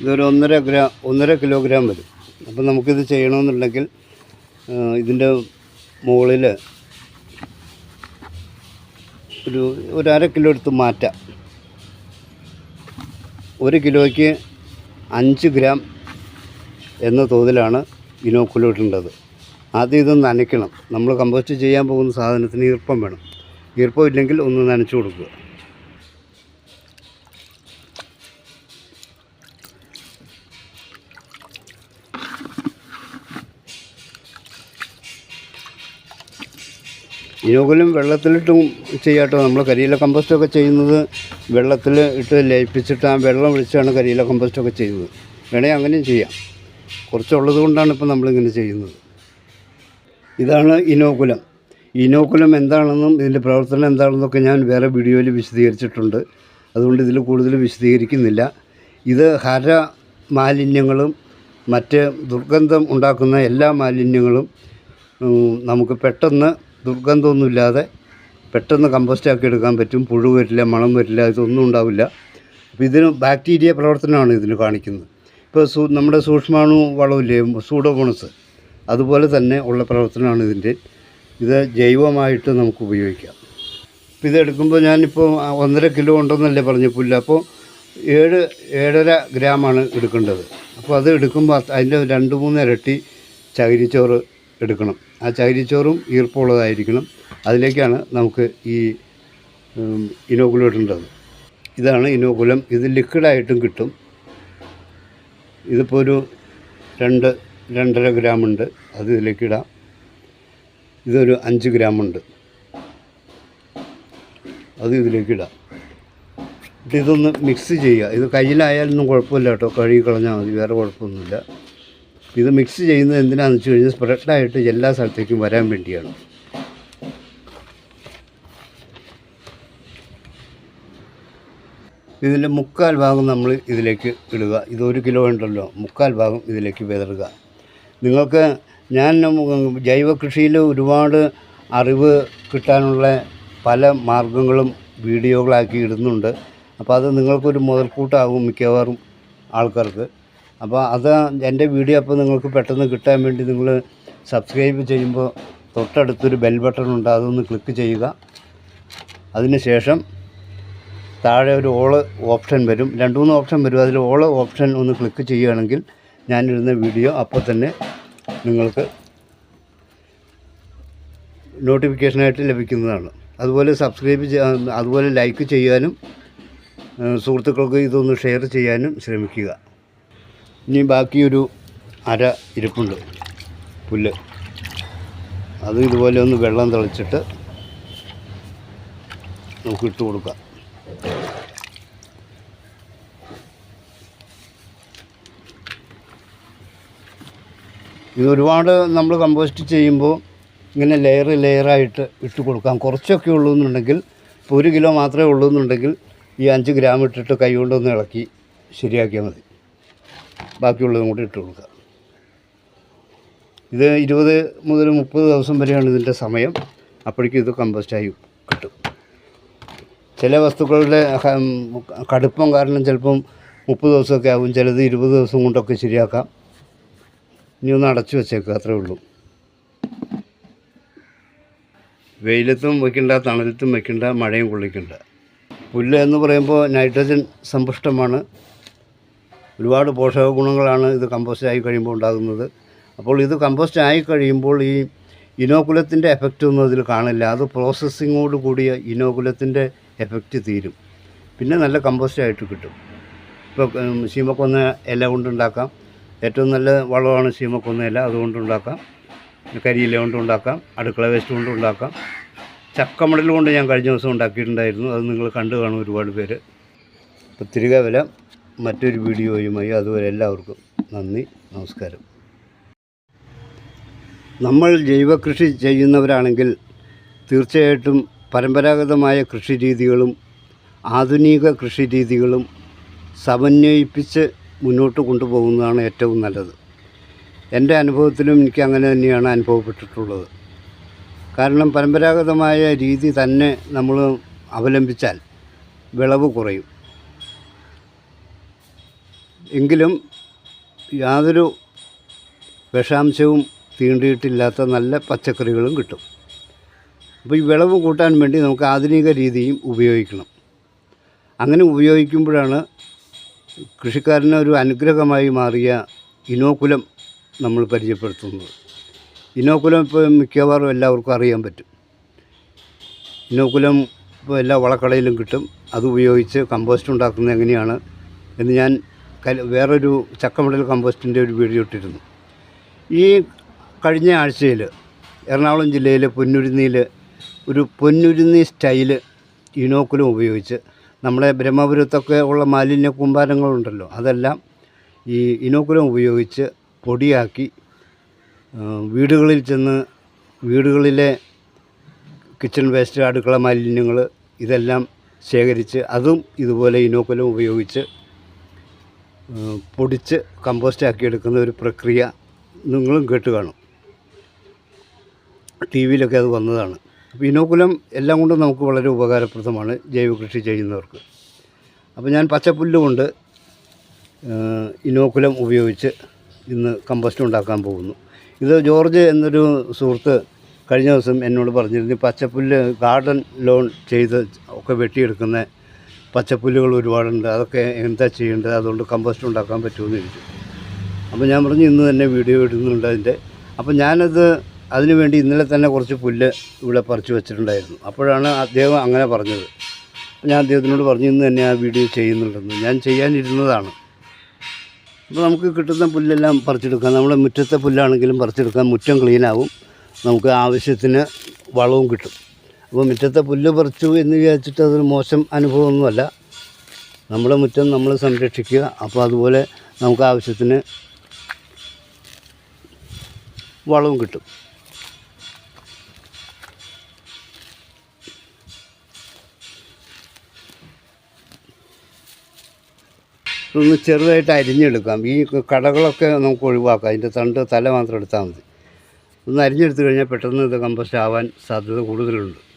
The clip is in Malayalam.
ഇതൊരു ഒന്നര ഗ്രാം ഒന്നര കിലോഗ്രാം വരും. അപ്പം നമുക്കിത് ചെയ്യണമെന്നുണ്ടെങ്കിൽ ഇതിന്റെ മുകളിൽ ഒരു ഒരു അര കിലോ എടുത്ത് മാറ്റാം. ഒരു കിലോയ്ക്ക് അഞ്ച് ഗ്രാം എന്ന തോതിലാണ് ഇനോക്കുലം ഇടേണ്ടത് ആദ്യം ഇത് നനയ്ക്കണം. നമ്മൾ കമ്പോസ്റ്റ് ചെയ്യാൻ പോകുന്ന സാധനത്തിന് ഈർപ്പം വേണം. ഈർപ്പം ഇല്ലെങ്കിൽ ഒന്ന് നനച്ചു കൊടുക്കുക. ഇനോകുലം വെള്ളത്തിലിട്ടും ചെയ്യാട്ടോ. നമ്മൾ കരിയില കമ്പോസ്റ്റൊക്കെ ചെയ്യുന്നത് വെള്ളത്തിൽ ഇട്ട് ലയിപ്പിച്ചിട്ട് ആ വെള്ളം ഒഴിച്ചാണ് കരിയില കമ്പോസ്റ്റൊക്കെ ചെയ്യുന്നത്. വേണേൽ അങ്ങനെയും ചെയ്യാം. കുറച്ചുള്ളത് കൊണ്ടാണ് ഇപ്പോൾ നമ്മളിങ്ങനെ ചെയ്യുന്നത്. ഇതാണ് ഇനോകുലം. ഇനോകുലം എന്താണെന്നും ഇതിന്റെ പ്രവർത്തനം എന്താണെന്നൊക്കെ ഞാൻ വേറെ വീഡിയോയിൽ വിശദീകരിച്ചിട്ടുണ്ട്. അതുകൊണ്ട് ഇതിൽ കൂടുതൽ വിശദീകരിക്കുന്നില്ല. ഇത് ഹര മാലിന്യങ്ങളും മറ്റ് ദുർഗന്ധം ഉണ്ടാക്കുന്ന എല്ലാ മാലിന്യങ്ങളും നമുക്ക് പെട്ടെന്ന് ദുർഗന്ധമൊന്നുമില്ലാതെ പെട്ടെന്ന് കമ്പോസ്റ്റാക്കി എടുക്കാൻ പറ്റും പുഴു വരില്ല മണം വരില്ല ഇതൊന്നും ഉണ്ടാവില്ല. അപ്പോൾ ഇതിന് ബാക്ടീരിയ പ്രവർത്തനമാണ് ഇതിന് കാണിക്കുന്നത്. ഇപ്പോൾ സൂ നമ്മുടെ സൂക്ഷ്മാണു വളമില്ലേ സൂഡോമോണസ് അതുപോലെ തന്നെ ഉള്ള പ്രവർത്തനമാണ് ഇതിന്റെ. ഇത് ജൈവമായിട്ട് നമുക്ക് ഉപയോഗിക്കാം. ഇപ്പോൾ ഇതെടുക്കുമ്പോൾ ഞാനിപ്പോൾ ഒന്നര കിലോ ഉണ്ടെന്നല്ലേ പറഞ്ഞ പുല്ല് അപ്പോൾ ഏഴ് ഏഴര ഗ്രാമാണ് എടുക്കേണ്ടത്. അപ്പോൾ അത് എടുക്കുമ്പോൾ അത് അതിന്റെ രണ്ട് മൂന്ന് ഇരട്ടി ചകിരിച്ചോറ് എടുക്കണം. ആ ചകിരിച്ചോറും ഈർപ്പമുള്ളതായിരിക്കണം. അതിലേക്കാണ് നമുക്ക് ഈ ഇനോകുലം ഇടേണ്ടത്. ഇതാണ് ഇനോകുലം. ഇത് ലിക്വിഡായിട്ടും കിട്ടും. ഇതിപ്പോൾ ഒരു രണ്ട് രണ്ടര ഗ്രാമുണ്ട്. അത് ഇതിലേക്ക് ഇടാം. ഇതൊരു അഞ്ച് ഗ്രാമുണ്ട്. അത് ഇതിലേക്ക് ഇടാം. ഇതൊന്ന് മിക്സ് ചെയ്യുക. ഇത് കയ്യിലായാലൊന്നും കുഴപ്പമില്ല കേട്ടോ. കഴുകി കളഞ്ഞാൽ മതി. വേറെ കുഴപ്പമൊന്നുമില്ല. ഇത് മിക്സ് ചെയ്യുന്നത് എന്തിനാണെന്ന് വെച്ച് കഴിഞ്ഞാൽ സ്പ്രെഡായിട്ട് എല്ലാ സ്ഥലത്തേക്കും വരാൻ വേണ്ടിയാണ്. ഇതിന്റെ മുക്കാൽ ഭാഗം നമ്മൾ ഇതിലേക്ക് ഇടുക. ഇത് ഒരു കിലോ ഉണ്ടല്ലോ. മുക്കാൽ ഭാഗം ഇതിലേക്ക് വിതറുക. നിങ്ങൾക്ക് ഞാൻ ജൈവ കൃഷിയിൽ ഒരുപാട് അറിവ് കിട്ടാനുള്ള പല മാർഗങ്ങളും വീഡിയോകളാക്കി ഇടുന്നുണ്ട്. അപ്പോൾ അത് നിങ്ങൾക്കൊരു മുതൽക്കൂട്ടാകും മിക്കവാറും ആൾക്കാർക്ക്. അപ്പോൾ അത് എന്റെ വീഡിയോ അപ്പോൾ നിങ്ങൾക്ക് പെട്ടെന്ന് കിട്ടാൻ വേണ്ടി നിങ്ങൾ സബ്സ്ക്രൈബ് ചെയ്യുമ്പോൾ തൊട്ടടുത്തൊരു ബെൽ ബട്ടൺ ഉണ്ട് അതൊന്ന് ക്ലിക്ക് ചെയ്യുക. അതിന് ശേഷം താഴെ ഒരു ഓൾ ഓപ്ഷൻ വരും. രണ്ട് മൂന്ന് ഓപ്ഷൻ വരും. അതിൽ ഓൾ ഓപ്ഷൻ ഒന്ന് ക്ലിക്ക് ചെയ്യുകയാണെങ്കിൽ ഞാനിടുന്ന വീഡിയോ അപ്പോൾ തന്നെ നിങ്ങൾക്ക് നോട്ടിഫിക്കേഷനായിട്ട് ലഭിക്കുന്നതാണ്. അതുപോലെ സബ്സ്ക്രൈബ് അതുപോലെ ലൈക്ക് ചെയ്യാനും സുഹൃത്തുക്കൾക്ക് ഇതൊന്ന് ഷെയർ ചെയ്യാനും ശ്രമിക്കുക. ഇനി ബാക്കിയൊരു അര ഇരിപ്പുണ്ട്. പുല്ല്. അത് ഇതുപോലെ ഒന്ന് വെള്ളം തളിച്ചിട്ട് നമുക്ക് ഇട്ട് കൊടുക്കാം. ഇത് ഒരുപാട് നമ്മൾ കമ്പോസ്റ്റ് ചെയ്യുമ്പോൾ ഇങ്ങനെ ലെയർ ലെയറായിട്ട് ഇട്ട് കൊടുക്കാം. കുറച്ചൊക്കെ ഉള്ളൂ എന്നുണ്ടെങ്കിൽ ഇപ്പോൾ ഒരു കിലോ മാത്രമേ ഉള്ളൂ എന്നുണ്ടെങ്കിൽ ഈ അഞ്ച് ഗ്രാം ഇട്ടിട്ട് കൈ കൊണ്ടൊന്ന് ഇളക്കി ശരിയാക്കിയാൽ മതി. ബാക്കിയുള്ളതും കൂടി ഇട്ട് കൊടുക്കുക. ഇത് ഇരുപത് മുതൽ മുപ്പത് ദിവസം വരെയാണ് ഇതിന്റെ സമയം. അപ്പോഴേക്കും ഇത് കമ്പോസ്റ്റായി കിട്ടും. ചില വസ്തുക്കളുടെ കടുപ്പം കാരണം ചിലപ്പം മുപ്പത് ദിവസമൊക്കെ ആകും ചിലത് ഇരുപത് ദിവസം കൊണ്ടൊക്കെ ശരിയാക്കാം. ഇനി ഒന്ന് അടച്ചു വെച്ചേക്കുക അത്രേ ഉള്ളൂ. വെയിലത്തും വയ്ക്കണ്ട തണലത്തും വയ്ക്കണ്ട മഴയും കൊള്ളിക്കണ്ട. പുല്ല് എന്ന് പറയുമ്പോൾ നൈട്രജൻ സമ്പുഷ്ടമാണ്. ഒരുപാട് പോഷക ഗുണങ്ങളാണ് ഇത് കമ്പോസ്റ്റ് ആയി കഴിയുമ്പോൾ ഉണ്ടാകുന്നത്. അപ്പോൾ ഇത് കമ്പോസ്റ്റ് ആയി കഴിയുമ്പോൾ ഈ ഇനോകുലത്തിന്റെ എഫക്റ്റ് ഒന്നും അതിൽ കാണില്ല. അത് പ്രോസസ്സിങ്ങോട് കൂടിയ ഇനോകുലത്തിന്റെ എഫക്റ്റ് തീരും. പിന്നെ നല്ല കമ്പോസ്റ്റ് ആയിട്ട് കിട്ടും. ഇപ്പോൾ ശീമക്കൊന്ന ഇല കൊണ്ടുണ്ടാക്കാം. ഏറ്റവും നല്ല വളമാണ് ശീമക്കൊന്ന ഇല അതുകൊണ്ടുണ്ടാക്കാം കരിയില കൊണ്ടുണ്ടാക്കാം അടുക്കള വേസ്റ്റ് കൊണ്ടുണ്ടാക്കാം ചക്കമടൽ കൊണ്ട് ഞാൻ കഴിഞ്ഞ ദിവസം ഉണ്ടാക്കിയിട്ടുണ്ടായിരുന്നു. അത് നിങ്ങൾ കണ്ടു കാണും ഒരുപാട് പേര്. അപ്പോൾ തിരികെ വില മറ്റൊരു വീഡിയോയുമായി അതുവരെ എല്ലാവർക്കും നന്ദി നമസ്കാരം. നമ്മൾ ജൈവകൃഷി ചെയ്യുന്നവരാണെങ്കിൽ തീർച്ചയായിട്ടും പരമ്പരാഗതമായ കൃഷി രീതികളും ആധുനിക കൃഷി രീതികളും സമന്വയിപ്പിച്ച് മുന്നോട്ട് കൊണ്ടുപോകുന്നതാണ് ഏറ്റവും നല്ലത്. എന്റെ അനുഭവത്തിലും എനിക്ക് അങ്ങനെ തന്നെയാണ് അനുഭവപ്പെട്ടിട്ടുള്ളത്. കാരണം പരമ്പരാഗതമായ രീതി തന്നെ നമ്മൾ അവലംബിച്ചാൽ വിളവ് കുറയും. എങ്കിലും യാതൊരു വിഷാംശവും തീണ്ടിയിട്ടില്ലാത്ത നല്ല പച്ചക്കറികളും കിട്ടും. അപ്പോൾ ഈ വിളവ് കൂട്ടാൻ വേണ്ടി നമുക്ക് ആധുനിക രീതിയും ഉപയോഗിക്കണം. അങ്ങനെ ഉപയോഗിക്കുമ്പോഴാണ് കൃഷിക്കാരന് ഒരു അനുഗ്രഹമായി മാറിയ ഇനോക്കുലം നമ്മൾ പരിചയപ്പെടുത്തുന്നത്. ഇനോക്കുലം ഇപ്പോൾ മിക്കവാറും എല്ലാവർക്കും അറിയാൻ പറ്റും. ഇനോക്കുലം ഇപ്പോൾ എല്ലാ വളക്കടയിലും കിട്ടും. അത് ഉപയോഗിച്ച് കമ്പോസ്റ്റ് ഉണ്ടാക്കുന്നത് എങ്ങനെയാണ് എന്ന് ഞാൻ വേറൊരു ചക്കമടൽ കമ്പോസ്റ്റിന്റെ ഒരു വീഡിയോ ഇട്ടിരുന്നു. ഈ കഴിഞ്ഞ ആഴ്ചയിൽ എറണാകുളം ജില്ലയിലെ പൊന്നുരുന്നിയിൽ ഒരു പൊന്നുരുന്നി സ്റ്റൈൽ ഇനോക്കുലം ഉപയോഗിച്ച് നമ്മുടെ ബ്രഹ്മപുരത്തൊക്കെ ഉള്ള മാലിന്യ കൂമ്പാരങ്ങളുണ്ടല്ലോ അതെല്ലാം ഈ ഇനോക്കുലം ഉപയോഗിച്ച് പൊടിയാക്കി വീടുകളിൽ ചെന്ന് വീടുകളിലെ കിച്ചൺ വേസ്റ്റ് അടുക്കള മാലിന്യങ്ങൾ ഇതെല്ലാം ശേഖരിച്ച് അതും ഇതുപോലെ ഇനോക്കുലം ഉപയോഗിച്ച് പൊടിച്ച് കമ്പോസ്റ്റ് ആക്കി എടുക്കുന്ന ഒരു പ്രക്രിയ നിങ്ങളും കേട്ട് കാണും. ടി വിയിലൊക്കെ അത് വന്നതാണ്. അപ്പോൾ ഇനോക്കുലം എല്ലാം കൊണ്ടും നമുക്ക് വളരെ ഉപകാരപ്രദമാണ് ജൈവ കൃഷി ചെയ്യുന്നവർക്ക്. അപ്പോൾ ഞാൻ പച്ചപ്പുല്ല് കൊണ്ട് ഇനോക്കുലം ഉപയോഗിച്ച് ഇന്ന് കമ്പോസ്റ്റ് ഉണ്ടാക്കാൻ പോകുന്നു. ഇത് ജോർജ് എന്നൊരു സുഹൃത്ത് കഴിഞ്ഞ ദിവസം എന്നോട് പറഞ്ഞിരുന്നു പച്ചപ്പുല്ല് ഗാർഡൻ ലോൺ ചെയ്ത് ഒക്കെ വെട്ടിയെടുക്കുന്ന പച്ചപ്പുല്ലുകൾ ഒരുപാടുണ്ട്. അതൊക്കെ എന്താ ചെയ്യേണ്ടത്? അതുകൊണ്ട് കമ്പോസ്റ്റ് ഉണ്ടാക്കാൻ പറ്റുമെന്ന് ചോദിച്ചു. അപ്പോൾ ഞാൻ പറഞ്ഞു ഇന്ന് തന്നെ വീഡിയോ ഇടുന്നുണ്ട് അതിന്റെ. അപ്പോൾ ഞാനത് അതിനു വേണ്ടി ഇന്നലെ തന്നെ കുറച്ച് പുല്ല് ഇവിടെ പറിച്ചു വെച്ചിട്ടുണ്ടായിരുന്നു. അപ്പോഴാണ് അദ്ദേഹം അങ്ങനെ പറഞ്ഞത്. ഞാൻ അദ്ദേഹത്തിനോട് പറഞ്ഞു ഇന്ന് തന്നെ ആ വീഡിയോ ചെയ്യുന്നുണ്ടെന്ന്. ഞാൻ ചെയ്യാനിരുന്നതാണ്. അപ്പോൾ നമുക്ക് കിട്ടുന്ന പുല്ലെല്ലാം പറിച്ചെടുക്കാം. നമ്മുടെ മുറ്റത്തെ പുല്ലാണെങ്കിലും പറിച്ചെടുക്കാം. മുറ്റം ക്ലീനാവും. നമുക്ക് ആവശ്യത്തിന് വളവും കിട്ടും. അപ്പോൾ മുറ്റത്തെ പുല്ല് പറിച്ചു എന്ന് വിചാരിച്ചിട്ട് അതൊരു മോശം അനുഭവമൊന്നുമല്ല. നമ്മുടെ മുറ്റം നമ്മൾ സംരക്ഷിക്കുക. അപ്പോൾ അതുപോലെ നമുക്ക് ആവശ്യത്തിന് വളവും കിട്ടും. ഒന്ന് ചെറുതായിട്ട് അരിഞ്ഞെടുക്കാം. ഈ കടകളൊക്കെ നമുക്ക് ഒഴിവാക്കാം. അതിന്റെ തണ്ട് തല മാത്രം എടുത്താൽ മതി. ഒന്ന് അരിഞ്ഞെടുത്ത് കഴിഞ്ഞാൽ പെട്ടെന്ന് ഇത് കമ്പോസ്റ്റ് ആവാൻ സാധ്യത കൂടുതലുണ്ട്.